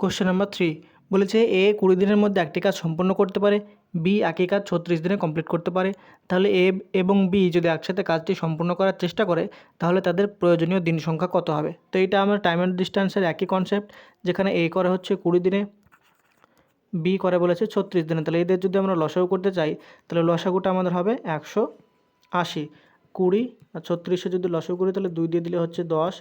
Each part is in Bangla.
কোশ্চেন নাম্বার থ্রি বলেছে, এ কুড়ি দিনের মধ্যে একটি কাজ সম্পন্ন করতে পারে, বি একই কাজ ছত্রিশ দিনে কমপ্লিট করতে পারে। তাহলে এ এবং বি যদি একসাথে কাজটি সম্পূর্ণ করার চেষ্টা করে, তাহলে তাদের প্রয়োজনীয় দিন সংখ্যা কত হবে? তো এটা আমার টাইম অ্যান্ড ডিস্ট্যান্সের একই কনসেপ্ট যেখানে এ করে হচ্ছে কুড়ি দিনে, বি করে বলেছে ছত্রিশ দিনে। তাহলে এদের যদি আমরা লসাগু করতে চাই, তাহলে লসাগুটা আমাদের হবে একশো আশি। কুড়ি আর ছত্রিশে যদি লসাগু করি, তাহলে দুই দিয়ে দিলে হচ্ছে দশ।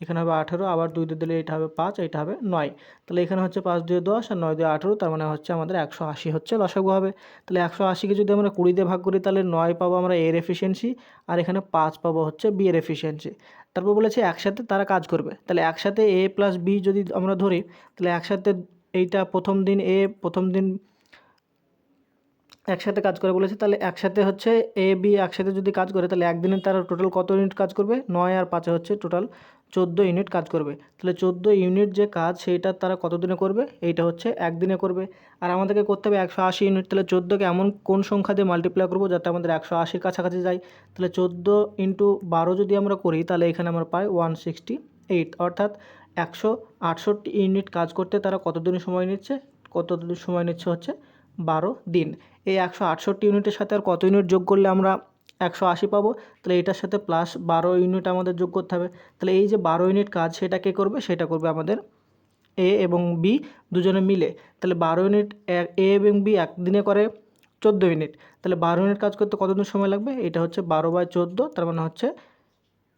এখানে হবে আঠেরো, আবার দুই দিয়ে দিলে এটা হবে পাঁচ, এটা হবে নয়। তাহলে এখানে হচ্ছে পাঁচ দিয়ে দশ আর নয় দিয়ে আঠেরো, তার মানে হচ্ছে আমাদের একশো আশি হচ্ছে লসাগু হবে। তাহলে একশো আশিকে যদি আমরা কুড়ি দিয়ে ভাগ করি, তাহলে নয় পাবো আমরা এর এফিসিয়েন্সি আর এখানে পাঁচ পাবো হচ্ছে বি এর এফিসিয়েন্সি তারপর বলেছে একসাথে তারা কাজ করবে। তাহলে একসাথে এ প্লাস বি যদি আমরা ধরি, তাহলে একসাথে এইটা প্রথম দিন এ, প্রথম দিন একসাথে কাজ করে বলেছে, তাহলে একসাথে হচ্ছে এ বি একসাথে যদি কাজ করে, তাহলে একদিনে তারা টোটাল কত ইউনিট কাজ করবে? নয় আর পাঁচে হচ্ছে টোটাল চোদ্দ ইউনিট কাজ করবে। তাহলে চোদ্দ ইউনিট যে কাজ, সেইটা তারা কত দিনে করবে? এইটা হচ্ছে একদিনে করবে। আর আমাদেরকে করতে হবে একশো আশি ইউনিট তাহলে চোদ্দোকে এমন কোন সংখ্যা দিয়ে মাল্টিপ্লাই করব যাতে আমাদের একশো আশির কাছাকাছি যায়? তাহলে চোদ্দ ইন্টু বারো যদি আমরা করি, তাহলে এখানে আমরা পাই ওয়ান সিক্সটি এইট অর্থাৎ একশো আটষট্টি ইউনিট কাজ করতে তারা কত দিন সময় নিচ্ছে? কতদিন সময় নিচ্ছে হচ্ছে? বারো দিন। এই একশো আটষট্টি ইউনিটের সাথে আর কত ইউনিট যোগ করলে আমরা একশো আশি পাবো? তাহলে এটার সাথে প্লাস বারো ইউনিট আমাদের যোগ করতে হবে। তাহলে এই যে বারো ইউনিট কাজ সেটা কে করবে? সেটা করবে আমাদের এ এবং বি দুজনে মিলে। তাহলে বারো ইউনিট এ এবং বি একদিনে করে চোদ্দ ইউনিট। তাহলে বারো ইউনিট কাজ করতে কতদিন সময় লাগবে? এটা হচ্ছে বারো বাই চোদ্দ, তার মানে হচ্ছে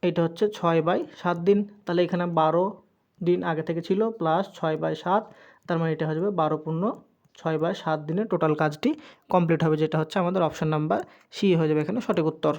এটা হচ্ছে ছয় বাই সাত দিন। তাহলে এখানে বারো দিন আগে থেকে ছিল প্লাস ছয় বাই সাত, তার মানে এটা হয়ে যাবে বারো পূর্ণ ছয় বা সাত দিনে টোটাল কাজটি কমপ্লিট হবে, যেটা হচ্ছে আমাদের অপশান নাম্বার সি হয়ে যাবে এখানে সঠিক উত্তর।